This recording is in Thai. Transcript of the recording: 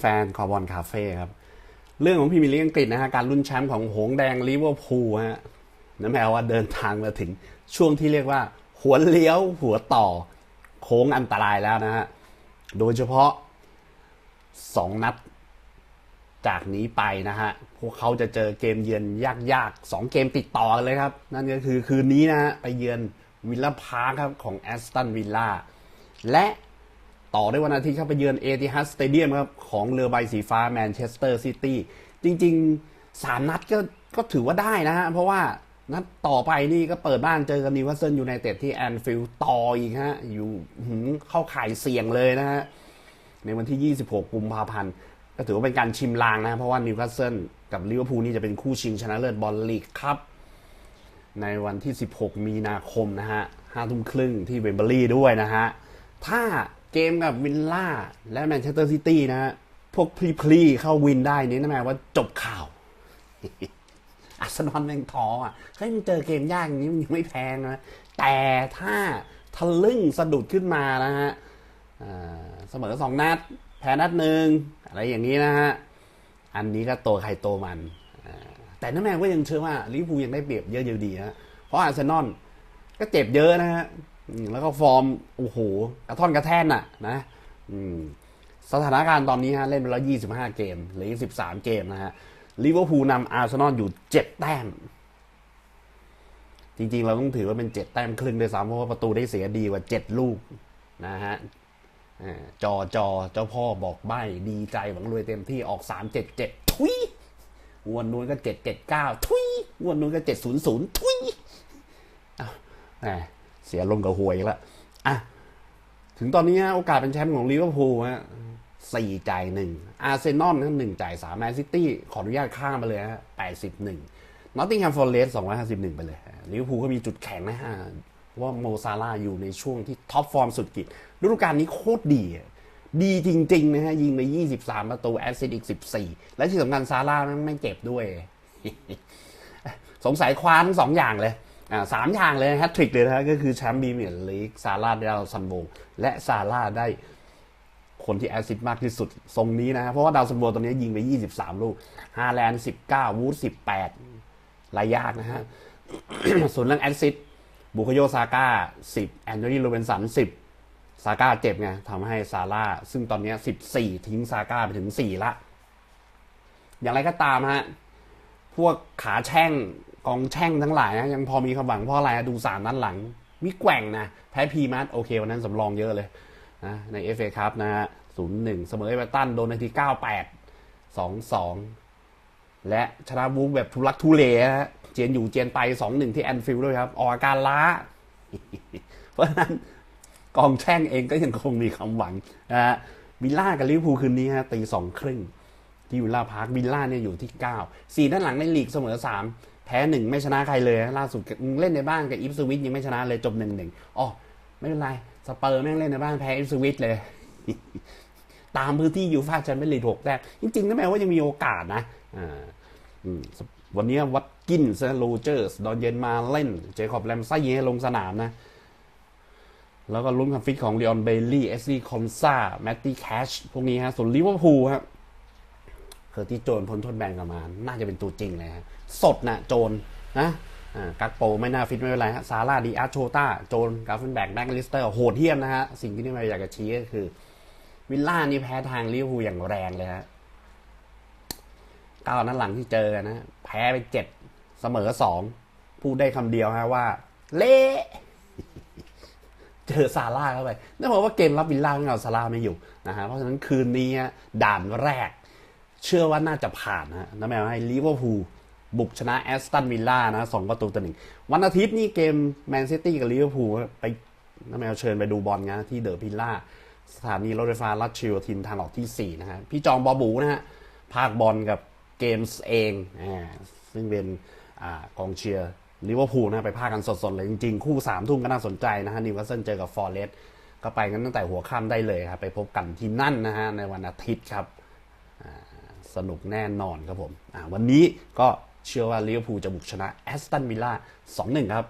แฟนๆคอบอลคาเฟ่ครับ เรื่องของพรีเมียร์ลีกอังกฤษนะฮะการลุ้นแชมป์ของหงแดงลิเวอร์พูลฮะนั่นแปลว่าเดินทางมาถึงช่วงที่เรียกว่า หัวเลี้ยวหัวต่อโค้งอันตรายแล้วนะฮะ โดยเฉพาะสองนัดจากนี้ไปนะฮะ พวกเขาจะเจอเกมเยือนยากๆสองเกมติดต่อกันเลยครับ นั่นก็คือคืนนี้นะฮะ ไปเยือนวิลล่าพาร์คครับของแอสตันวิลล่าและ ต่อได้วันอาทิตย์ครับไปเยือนเอติฮัดสเตเดียมครับของเรือใบสีฟ้าแมนเชสเตอร์ซิตี้จริงๆสามนัดก็ก็ถือว่าได้นะฮะ เพราะว่านัดต่อไปนี่ก็เปิดบ้านเจอกับนิวคาสเซิลยูไนเต็ดที่แอนฟิลด์ต่ออีกฮะ อยู่เข้าข่ายเสี่ยงเลยนะฮะ ในวันที่ 26 กุมภาพันธ์ ก็ถือว่าเป็นการชิมลางนะ เพราะว่านิวคาสเซิลกับลิเวอร์พูลนี่จะเป็นคู่ชิงชนะเลิศบอลลีกครับ ในวันที่ 16 มีนาคมนะฮะ5ทุ่มครึ่งที่เวมเบอรี่ด้วยนะฮะ ถ้า เกมกับวินล่าและแมนเชสเตอร์ซิตี้นะฮะพวกพลีพลีเข้าวินได้นี่นั่นหมายว่าจบข่าวอาร์เซนอลแม่งท้ออะเฮ้ยมันเจอเกมยากอย่างนี้มันยังไม่แพงนะแต่ถ้าทะลึ่งสะดุดขึ้นมานะฮะเสมอสองนัด แพ้นัดหนึ่งอะไรอย่างนี้นะฮะ อันนี้ก็โตใครโตมัน แต่นั่นแม่ก็ยังเชื่อว่าลิเวอร์พูลยังได้เปรียบเยอะอยู่ดีนะเพราะอาร์เซนอลก็เจ็บเยอะนะฮะ แล้วก็ฟอร์มโอ้โหกระท่อนกระแท่นน่ะนะสถานการณ์ตอนนี้ฮะเล่นไปแล้ว 25 เกมเหลืออีก13 เกมนะฮะลิเวอร์พูลนำอาร์เซนอลอยู่ 7 แต้ม จริงๆ เราต้องถือว่าเป็น 7 แต้มครึ่งด้วยซ้ำเพราะว่าประตูได้เสียดีกว่า 7 ลูกนะฮะจอจอเจ้าพ่อบอกใบ้ดีใจหวังรวยเต็มที่ออก 3 7 7 ทุยงวนนู้นก็ 7 7 9 ทุยงวนนู้นก็ 7 0 0 ทุยอ้าว เสียลมกับหวยแล้วอะถึงตอนนี้โอกาสเป็นแชมป์ของลิเวอร์พูลฮะสี่จ่ายหนึ่งอาร์เซนอลนะหนึ่งจ่ายสามแมนซิตี้ขออนุญาตข้ามไปเลยฮะแปดสิบหนึ่งนอตติงแฮมฟอร์เรสสองร้อยห้าสิบหนึ่งไปเลยลิเวอร์พูลก็มีจุดแข็งนะฮะว่าโมซาลาอยู่ในช่วงที่ท็อปฟอร์มสุดกิจฤดูกาลนี้โคตรดี ดีจริงๆนะฮะ ยิงไป 23 ประตูแอสซิสต์อีก 14 และที่สำคัญซาร่าไม่เจ็บด้วย สงสัยคว้านสองอย่างเลย สามอย่างเลยแฮตทริกเลยนะฮะก็คือแชมป์บีเมียร์ลีกซาร่าได้ดาวซันโบและซาร่าได้คนที่แอซิสต์มากที่สุดทรงนี้นะฮะเพราะว่าดาวซันโบตอนนี้ยิงไป 23 ลูกฮาแลนด์19 วูด 18รายยากนะฮะส่วนเรื่องแอซิสต์บุคโยซาก้า 10 แอนโทนีโรเบนสัน 10 ซาก้าเจ็บไงทำให้ซาร่าซึ่งตอนนี้ 14 ทิ้งซาก้าไปถึง 4 ละ อย่างไรก็ตามฮะ พวกขาแช่ง องแช่งทั้งหลายนะยังพอมีความหวังเพราะอะไรดูสามนัดหลัง มีแกว่งนะ แพ้พีมัสโอเค วันนั้นสำรองเยอะเลยนะในเอฟเอคัพนะฮะศูนย์หนึ่งเสมอเอเวอร์ตันโดนนาทีเก้าแปดสองสองและชนะวูฟแบบทุลักทุเลฮะเจียนอยู่เจียนไปสองหนึ่งที่แอนฟิลด์ด้วยครับ ออกอาการล้า เพราะฉะนั้นกองแช่งเองก็ยังคงมีความหวังนะฮะวิลล่ากับลิเวอร์พูลคืนนี้ฮะตีสองครึ่งที่วิลล่าพาร์ควิลล่าเนี่ยอยู่ที่9สี่ด้านหลังในลีกเสมอ3 แพ้หนึ่งไม่ชนะใครเลยล่าสุดเล่นในบ้านกับอิฟสวิตยังไม่ชนะเลยจบหนึ่งหนึ่งอ๋อไม่เป็นไรสเปอร์แม่งเล่นในบ้านแพ้อิฟสวิตเลย ตามพื้นที่ยูฟ่าแชมเปี้ยนลีกหกแต้มจริงๆนั่นแปลว่ายังมีโอกาสนะอ่าวันนี้วัดกินส์โรเจอร์สดอนเย็นมาเล่น เจคอบแรมไซ่ให้ลงสนามนะ แล้วก็ลุ้นความฟิตของเลออนเบลลี่เอสซีคอมซ่าแมตตี้แคชพวกนี้ฮะส่วนลิเวอร์พูลครับ เคอร์ที่โจนพ้นโทษแบนกลับมา น่าจะเป็นตัวจริงเลยฮะ สดนะโจนนะกักโปไม่น่าฟิตไม่เป็นไรฮะซาร่าดีอาร์โชต้าโจนกาฟเฟนแบกแบ็กลิสเตอร์โหดเหี้ยมนะฮะ สิ่งที่นี่มาอยากจะชี้ก็คือ วิลล่านี่แพ้ทางลิเวอร์พูลอย่างแรงเลยฮะก้าวนั้นหลังที่เจอนนะแพ้ไปเจ็ดเสมอสองพูดได้คำเดียวฮะว่า เละเจอซาร่าเข้าไปนั่นหมายว่าเกมรับวิลล่าของเราซาร่าไม่อยู่นะฮะเพราะฉะนั้นคืนนี้ด่านแรก เชื่อว่าน่าจะผ่านนะฮะนั่นหมายว่าให้ลิเวอร์พูลบุกชนะแอสตันวิลล่านะสองประตูต่อหนึ่งวันอาทิตย์นี่เกมแมนซิตี้กับลิเวอร์พูลไปน้าแมวเชิญไปดูบอลนะที่เดอะพิลล่า สถานีรถไฟฟ้าลัดชิลทินทางออกที่ 4 นะฮะพี่จองบอบูนะฮะภาคบอลกับเกมส์เองอ่าซึ่งเป็นอ่ากองเชียร์ลิเวอร์พูลนะไปภาคกันสดๆเลยจริงๆ คู่สามทุ่มก็น่าสนใจนะฮะนิวคาสเซิลเจอกับฟอร์เรสก็ไปกันตั้งแต่หัวค่ำได้เลยครับไปพบกันที่นั่นนะฮะในวันอาทิตย์ครับ สนุกแน่นอนครับผมวันนี้ก็เชื่อว่าลิเวอร์พูลจะบุกชนะแอสตันวิลล่า2-1 ครับ